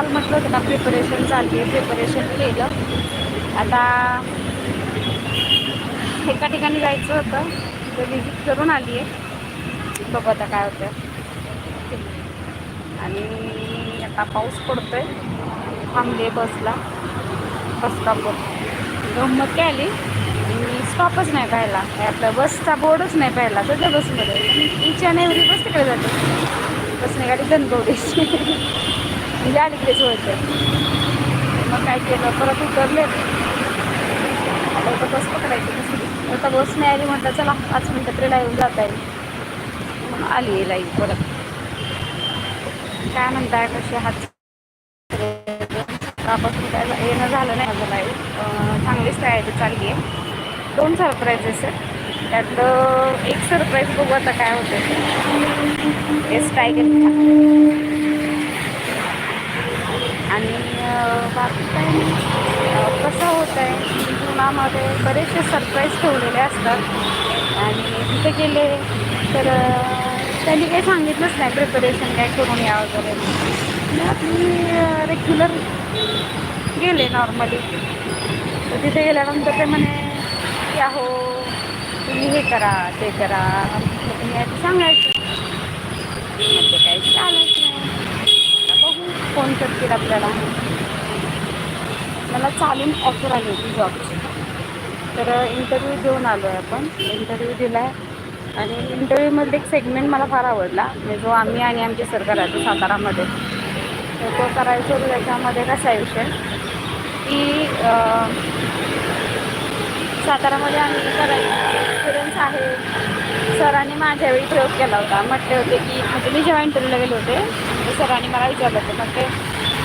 काल म्हटलं होतं ना प्रिपरेशन चालली आहे प्रिपरेशन केलं. आता एका ठिकाणी जायचं होतं तर विजिट करून आली आहे. बघू आता काय होतं आणि आता पाऊस पडतो आहे थांबले बसला बस स्टॉपवर गंमत काय आली? आणि स्टॉपच नाही पाहिला. आपला बसचा बोर्डच नाही पाहिला. तर त्या बसमध्ये इच्छा नाही एवढी बस तिकडे जाते. बसने गाडी गणगवडीची म्हणजे अलीकडेच वळते मग काय केलं? परत उतरले. आता इथं बस पकडायची दुसरी. आता बस नाही आली म्हटलं चला पाच मिनटं तरी लाईव्ह जाता येईल. मग आली आहे लाईव्ह परत. काय म्हणताय कसे हात त्यापासून काय येणं झालं नाही माझं लाईव्ह चांगलीच तयारी चालली आहे. दोन सरप्राईजेस आहेत त्यातलं एक सरप्राईज बघू आता काय होतं एस टायगर आणि बाकी काय नाही. कसं होत आहे जीवनामध्ये बरेचसे सरप्राईज ठेवलेले असतात. आणि तिथे गेले तर त्यांनी काही सांगितलंच नाही प्रिपरेशन काय करून या वगैरे. मी आपली रेग्युलर गेले नॉर्मली तर तिथे गेल्यानंतर ते म्हणे की अहो तुम्ही हे करा ते करा. तुम्ही सांगायचं. मग काही चालेल फोन करतील आपल्याला. मला चालून ऑफर आली होती जॉबची तर इंटरव्ह्यू देऊन आलो आहे आपण. इंटरव्ह्यू दिला आहे आणि इंटरव्ह्यूमधले एक सेगमेंट मला फार आवडला. म्हणजे जो आम्ही आणि आमचे सर करायचो सातारामध्ये. तर तो करायचो त्याच्यामध्ये कसा विषय? की सातारामध्ये आम्ही करायचो एक्सपिरियन्स आहे. सरांनी माझ्या वेळी प्रयोग केला होता. म्हटले होते की म्हणजे मी जेव्हा इंटरव्ह्यूला गेले होते तर सरांनी मला विचारलं होतं. ते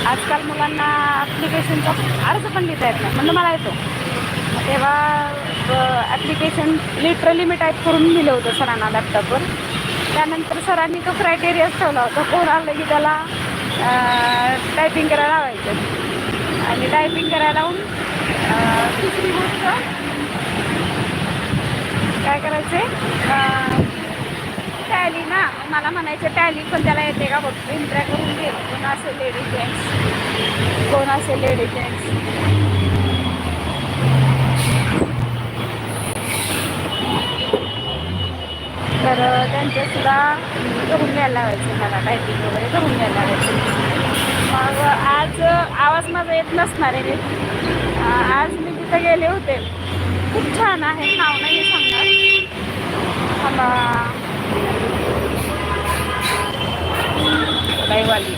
आजकाल मुलांना ॲप्लिकेशनचा अर्ज पण लिहिता येत नाही. म्हणलं मला येतो. मग तेव्हा ॲप्लिकेशन लिटरली मी टाईप करून दिलं होतं सरांना लॅपटॉपवर त्यानंतर सरांनी तो क्रायटेरियाच ठेवला होता. कोण आलं की त्याला टायपिंग करायला लावायचं. आणि टायपिंग करायला लावून दुसरी गोष्ट काय करायचं? आहे मला म्हणायचं टॅली पण त्याला येते का बघ? इंट्रॅ करून घे. कोण असेल लेडीज जेंट्स कोण असेल लेडीज जेंट्स तर त्यांच्यासुद्धा करून घ्यायला लावायचं मला टायपिंग वगैरे करून घ्यायला लावायचं मग आज आवाज माझा येत नसणार आहे आज मी तिथं गेले होते. खूप छान आहे. नाव नाही सांगणार. थांबा वाली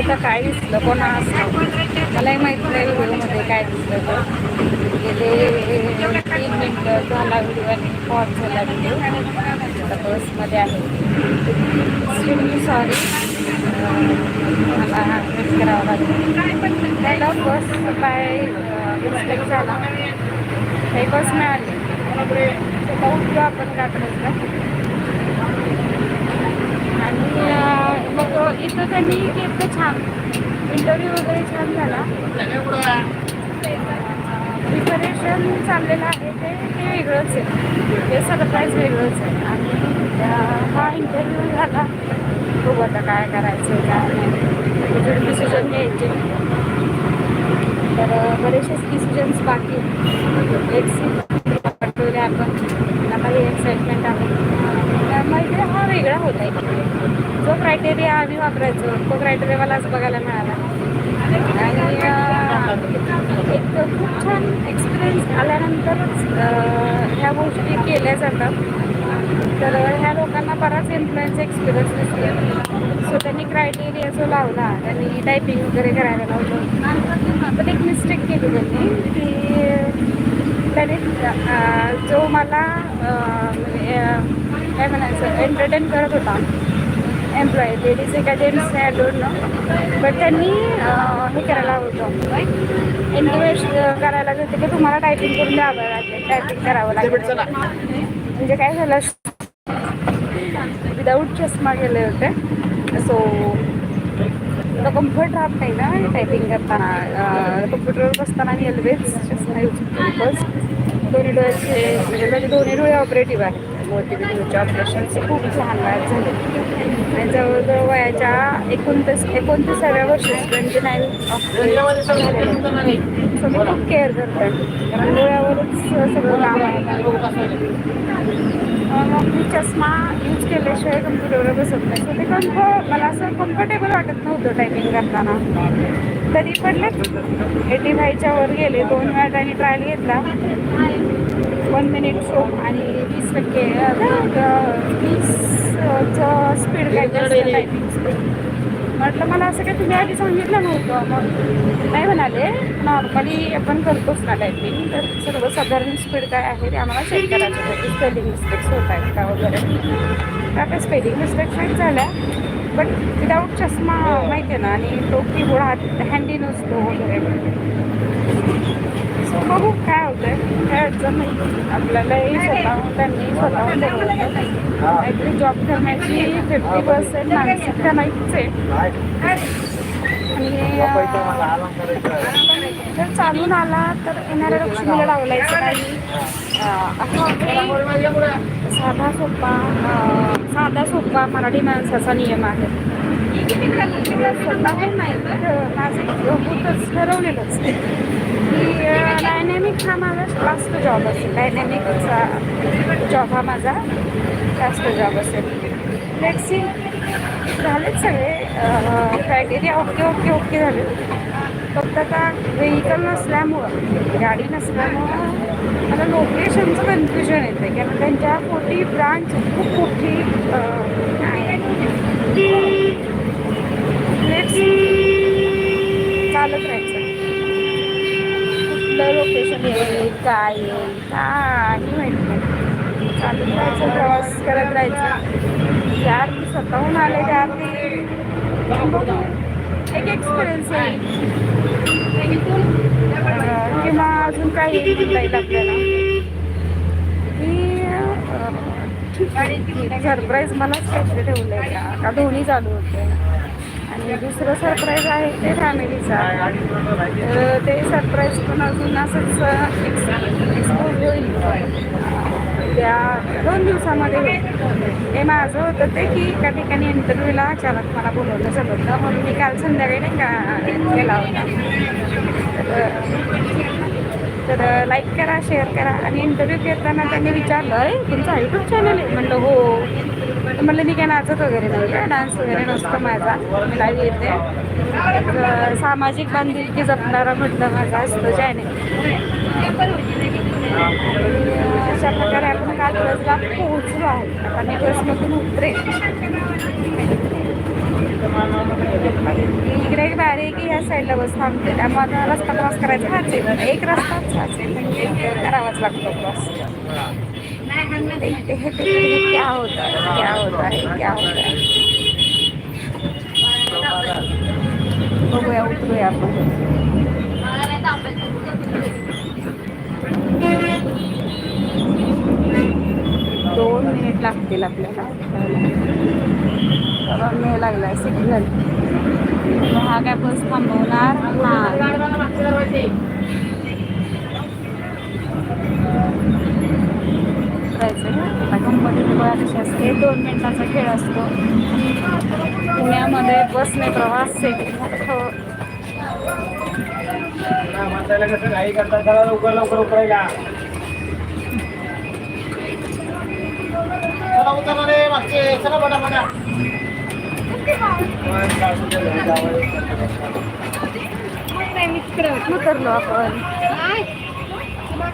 तर काय दिसलं? कोणा असं मलाही माहीत नाही व्हिडिओमध्ये काय दिसलं तर. गेले. तीन मिनटं झाला व्हिडिओ आणि पॉज झाला व्हिडिओ आता बसमध्ये आहे. एक्स्ट्रीमली सॉरी मला वेट करावं लागेल. त्याला बस काय मिस्टेक झाला? काही बस मिळाली? त्याला उठलो आपण रात्रचं आणि मग इथं त्यांनी इतकं छान इंटरव्ह्यू वगैरे छान झाला. प्रिपरेशन चाललेलं आहे ते ते वेगळंच आहे. ते सरप्राईज वेगळंच आहे. आणि हा इंटरव्ह्यू झाला. बघू आता काय करायचं काय नाही. डिसिजन घ्यायचे. तर बरेचसेच डिसिजन्स बाकी लेट्स आपण. आता हे एक्साइटमेंट आहे. त्यामुळे हा वेगळा होता इकडे जो क्रायटेरिया आम्ही वापरायचो तो क्रायटेरिया मला बघायला मिळाला. आणि एक खूप छान एक्सपिरियन्स आल्यानंतरच ह्या गोष्टी केल्या जातात. तर ह्या लोकांना बराच इन्फ्लुएन्स एक्सपिरियन्स दिसतो सो त्यांनी क्रायटेरिया जो लावला त्यांनी टायपिंग वगैरे करायला लावलं. पण एक मिस्टेक केली त्यांनी की त्याने जो मला म्हणजे, काय म्हणायचं एंटरटेन करत होता. एम्प्लॉई लेडीज एका gents I don't know but त्यांनी हे करायला होतं. एन्करेज करायला होतं की तुम्हाला टायपिंग करून द्यावं लागेल. टायपिंग करावं लागेल. म्हणजे काय झालं? विदाऊट चष्मा गेले होते. सो तो कम्फर्ट राहत नाही ना टायपिंग करताना. कम्प्युटरवर बसताना आणि एलवेज चष्मा यूज करतो. बिकॉज दोन्ही डोळ्याचे म्हणजे माझे दोन्ही डोळे ऑपरेटिव्ह आहेत. मोठी डोळ्याचे ऑपरेशन्स खूप लहान वयात झाले. आणि जवळजवळ वयाच्या एकोणतीस एकोणतीसाव्या वर्षी ट्वेंटी नाईन सो मी खूप केअर करते कारण डोळ्यावरच सगळं काम आहे. मग मी चष्मा यूज केल्याशिवाय कम्प्युटरवर बसत नाही. सो ते कम्फर्ट मला असं कम्फर्टेबल वाटत नव्हतं टायपिंग करताना. तरी पडले एटी फायच्या वर गेले. दोन वेळा त्यांनी ट्रायल घेतला. वन मिनिट शो आणि वीस टक्के वीसचं स्पीड काय टायपिंग स्पीड म्हटलं मला असं काही तुम्ही आधी सांगितलं नव्हतं. मग नाही म्हणाले नॉर्मली आपण करतोच ना टायपिंग तर सर्वसाधारण स्पीड काय आहे ते आम्हाला चेक करायचं होतं स्पेलिंग मिस्टेक्स होत आहेत का वगैरे. तर आता स्पेलिंग मिस्टेक्स नाही झाल्या बट विदाऊट चष्मा माहिती आहे ना आणि तो कीबोर्ड हात हँडी नसतो वगैरे. सो बघू काय काय अडचण नाही आपल्यालाही स्वतःहून त्यांनी स्वतःहून काहीतरी जॉब करण्याची फिफ्टी पर्सेंट मानसिकता नाहीच आहे आणि जर चालून आला तर येणाऱ्या लक्ष्मीला लावलायचं काही साधा सोपा साधा सोपा मराठी माणसाचा नियम आहे स्वतःहून नाही तर माझं होतच ठरवलेलंच डायनॅमिक हा माझा जास्त जॉब असेल डायनॅमिकचा जॉब हा माझा जास्त जॉब असेल लेट्सी झालेच सगळे क्रायटेरिया ओके ओके ओके झाले फक्त आता व्हेकल नसल्यामुळं गाडी नसल्यामुळं मला लोकेशनचं कन्फ्युजन येतं कारण त्यांच्या मोठी ब्रांच खूप मोठी आहे चालत राहायचं कुठलं लोकेशन येईल काय येईल काही माहिती नाही चालत राहायचं प्रवास करत राहायचं. यार अर्थी स्वतःहून आले त्या एक एक्सपिरियन्स आहे. किंवा अजून काय येईल आपल्याला. सरप्राईज मलाच काहीतरी ठेवलं. आहे का का दोन्ही चालू होते. आणि दुसरं सरप्राईज आहे ते फॅमिलीचा तर ते सरप्राईज पण अजून असंच एक्सपोज होईल. त्या दोन दिवसामध्ये हे माझं होतं ते की एका ठिकाणी इंटरव्ह्यूला अचानक मला बोलवलं सगळं होतं म्हणून मी काल संध्याकाळी नाही का गेला होता. तर लाईक करा शेअर करा आणि इंटरव्ह्यू घेताना त्यांनी विचारलं अरे तुमचा यूट्यूब चॅनल आहे? म्हणलं हो. तर म्हणलं मी काय नाचत वगैरे नाही का डान्स वगैरे नसतं माझा. मी लाईव्ह येते. सामाजिक बांधिलकी जपणारा म्हटलं माझा असतो चॅनल अशा प्रकारे आपण काल बसला पोहोचलो आहोत. आता मी बसमधून उतरे इकडे एक बॅरेकी ह्या साईडला बस थांबते. त्यामुळे आता रस्ता क्रॉस करायचा. हाच आहे. एक रस्ताच हाच आहे. म्हणजे करावाच लागतो क्रॉस में देखते हैं देखते हैं क्या होता है क्या होता है क्या होता है बघूया उतरूया आपण. दोन मिनिट लागतील आपल्याला कारण मे लागलाय सिग्नल हा काय बस थांबवणार? हा. करायचं आता कंपनी गोळा कशी असते. दोन मिनिटाचा खेळ असतो. पुण्यामध्ये बसने प्रवास सेवा कसं करतात लवकर लवकर उतरलो आपण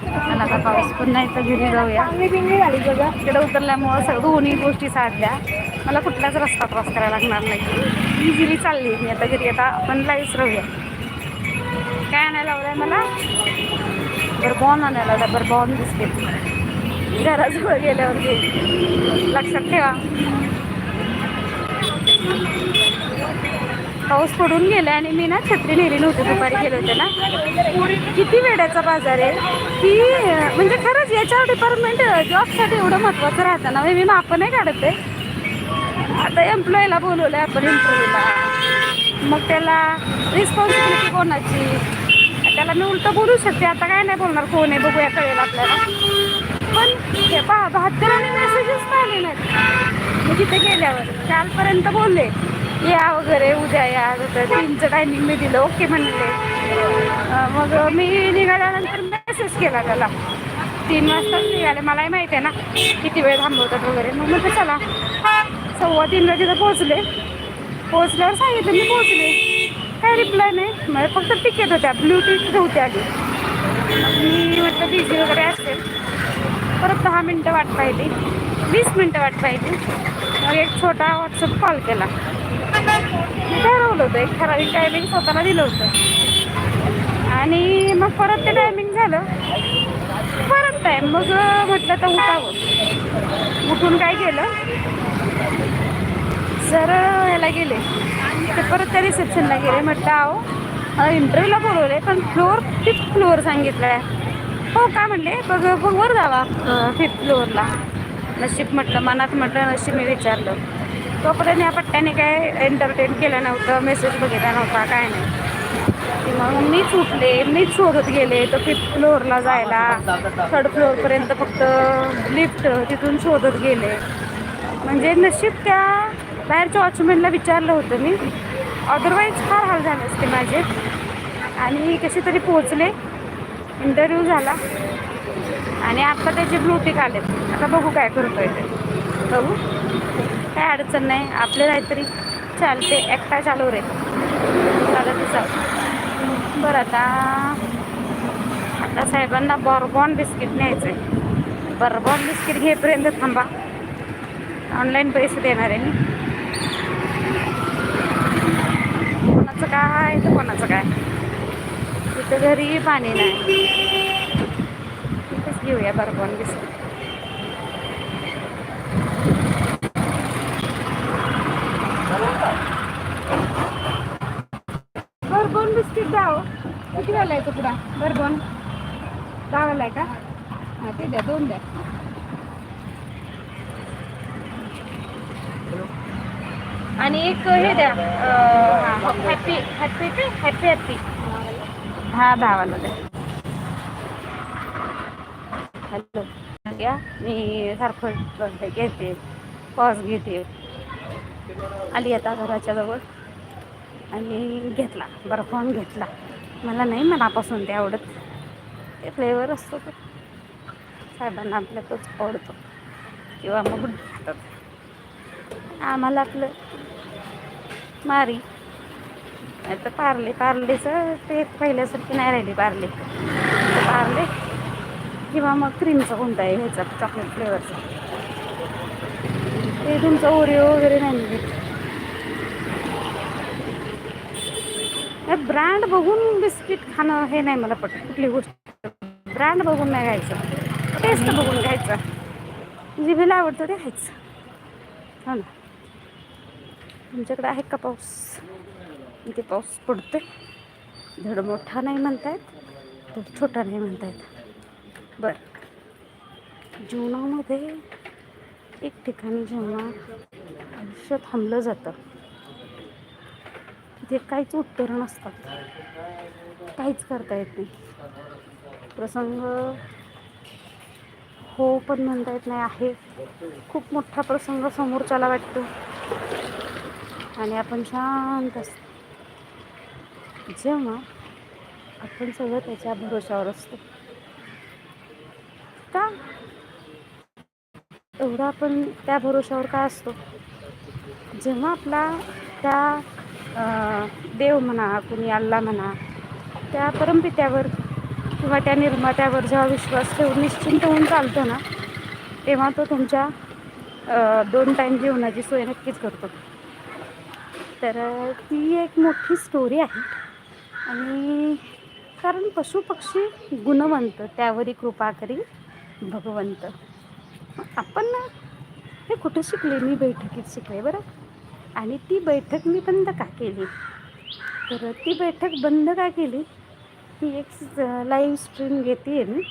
चला आता पाऊस पुन्हा नाही घरी जाऊया. इकडे उतरल्यामुळं सगळं दोन्ही गोष्टी साधल्या. मला कुठलाच रस्ता क्रॉस करायला लागणार नाही. इझिली चालली मी आता घरी. आता आपण लाईव्ह राहूया. काय आणायला लावलंय मला? बरबॉन आणायला होता बरबॉन बिस्किट. घराजवळ गेल्यावर लक्षात ठेवा. पाऊस पडून गेला आणि मी ना छत्री नेली नव्हती दुपारी गेले होते ना. किती वेड्याचा बाजार आहे. की म्हणजे खरंच याच्यावर डिपार्टमेंट जॉबसाठी एवढं महत्त्वाचं राहतं ना म्हणजे मी माप नाही काढत आहे आता एम्प्लॉईला बोलवलं आहे आपण एम्प्लॉईला मग त्याला रिस्पॉन्सिबिलिटी कोणाची? त्याला मी उलटं बोलू शकते आता काय नाही बोलणार कोण आहे बघूया कळेल आपल्याला. पण हे पहा आणि मेसेजेस पाहिले नाहीत. मी तिथे गेल्यावर कालपर्यंत बोलले. या वगैरे उद्या या तर तीनचं टायमिंग मी दिलं. ओके म्हणले. मग मी निघाल्यानंतर मेसेज केला त्याला. तीन वाजता निघाले मलाही माहिती आहे ना किती वेळ थांबवतात वगैरे. मग म्हटलं चला. सव्वा तीनला तिथं पोहोचले. पोहोचल्यावर सांगितलं मी पोहोचले. काय रिप्लाय नाही. मला फक्त तिकीट होत्या. ब्लूटूथ होत्या आधी. मी म्हटलं बिझी वगैरे असेल. परत दहा मिनटं वाट पाहिली. वीस मिनटं वाट पाहिली. मग एक छोटा व्हॉट्सअप कॉल केला. मी ठरवलं होतं. एक ठराविक टायमिंग स्वतःला दिलं होतं. आणि मग परत ते टायमिंग झालं. परत टाईम मग म्हटलं तर उठावं. उठून काय केलं? सर ह्याला गेले. ते परत त्या रिसेप्शनला गेले. म्हटलं आहो इंटरव्ह्यूला बोलवले पण फ्लोअर फिफ्थ फ्लोअर सांगितलं आहे हो का? म्हणले. बघ बघ वर जावा. फिफ्थ फ्लोअरला नशीब म्हटलं मनात म्हटलं नशीब मी विचारलं. तोपर्यंत या पट्ट्याने काय एंटरटेन केलं नव्हतं मेसेज बघितला नव्हता काय नाही. मग मीच उठले मीच शोधत गेले तर फिफ्थ फ्लोअरला जायला. थर्ड फ्लोअरपर्यंत फक्त लिफ्ट तिथून शोधत गेले. म्हणजे नशीब त्या बाहेरच्या वॉचमॅनला विचारलं होतं मी. अदरवाईज फार हाल झाले असते माझे. आणि कसे तरी पोचले इंटरव्ह्यू झाला. आणि आता त्याचे ब्लूटिक आलेत. आता बघू काय करतोय ते. बघू. काय अडचण नाही. आपले काहीतरी चालते एकटा चालू रे. चालत चाल. बरं आता आता साहेबांना बॉर्बॉन बिस्किट न्यायचं आहे बॉर्बॉन बिस्किट घेईपर्यंत थांबा. ऑनलाईन पैसे देणार आहे मी. कोणाचं काय तर कोणाचं काय. तिथं घरी पाणी नाही. तिथंच घेऊया बर्बॉन बिस्किट. बर्बॉन द्याव किती वेळा आहे तुकडा दोन. दहा वेळा आहे का? हां ते द्या दोन द्या. आणि एक हे द्या हॅपी हॅपी ते हॅपी हॅपी हा दहावाला द्या. हॅलो. घ्या मी सारखं घेते. पॉज घेते. आली आता घराच्या जवळ. आणि घेतला बर्फान घेतला. मला नाही मनापासून ते आवडत. ते फ्लेवर असतो तो. साहेबांना आपल्या तोच आवडतो. किंवा मग खातात आम्हाला आपलं मारी. नाही तर पार्ले. पार्लेचं ते पहिल्यासारखी नाही राहिली पार्ले. पार्ले किंवा मग क्रीमचा कोणता आहे ह्याचा चॉकलेट फ्लेवरचा ते तुमचं ओरिओ वगैरे नाही मिळत ब्रँड बघून बिस्किट खाणं हे नाही मला पटत. कुठली गोष्ट? ब्रँड बघून नाही घ्यायचं टेस्ट बघून घ्यायचं जिभेला आवडतं ते घ्यायचं हो ना? तुमच्याकडे आहे का पाऊस? इथे पाऊस पडतोय. धड मोठा नाही म्हणतायत धड छोटा नाही म्हणतायत. बरं. जीवनामध्ये एक ठिकाणी जेव्हा आयुष्य थांबलं जातं. तिथे काहीच उत्तर नसतात. काहीच करता येत नाही. प्रसंग हो पण म्हणता येत नाही आहे. खूप मोठा प्रसंग समोरच्याला वाटतो. आणि आपण शांत असतो. जेव्हा आपण सगळं त्याच्या भरोशावर असतो. का? एवढा आपण त्या भरोशावर का असतो? जेव्हा आपला त्या देव म्हणा कुणी अल्ला म्हणा त्या परमपित्यावर किंवा त्या निर्मात्यावर जेव्हा विश्वास ठेवून निश्चिंत होऊन चालतो ना तेव्हा तो तुमच्या दोन टाईम जेवणाची सोय नक्कीच करतो. तर ती एक मोठी स्टोरी आहे. आणि कारण पशुपक्षी गुणवंत त्यावरी कृपा करी भगवंत. आपण ना हे कुठं शिकले? मी बैठकीत शिकले बरं? आणि ती बैठक मी बंद का केली? तर ती बैठक बंद का केली? ती एक लाईव्ह स्ट्रीम घेते मी.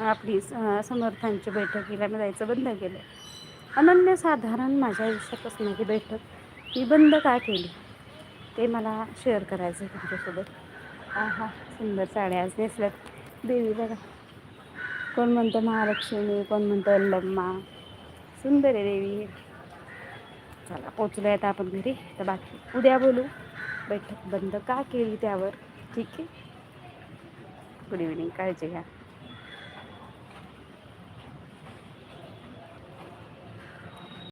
आपली समर्थांची बैठकीला मी जायचं बंद केलं. अनन्यसाधारण माझ्या आयुष्यात असणारी बैठक मी बंद का केली? ते मला शेअर करायचं आहे तुमच्यासोबत. हा हा सुंदर साड्या आज नेसल्यात. देवी बघा. कोण म्हणतं महालक्ष्मी कोण म्हणतं अल्लम्मा सुंदर आहे देवी. चला पोचलो आता आपण घरी. तर बाकी उद्या बोलू. बैठक बंद का केली त्यावर? ठीक आहे. गुड इव्हनिंग काळजी घ्या.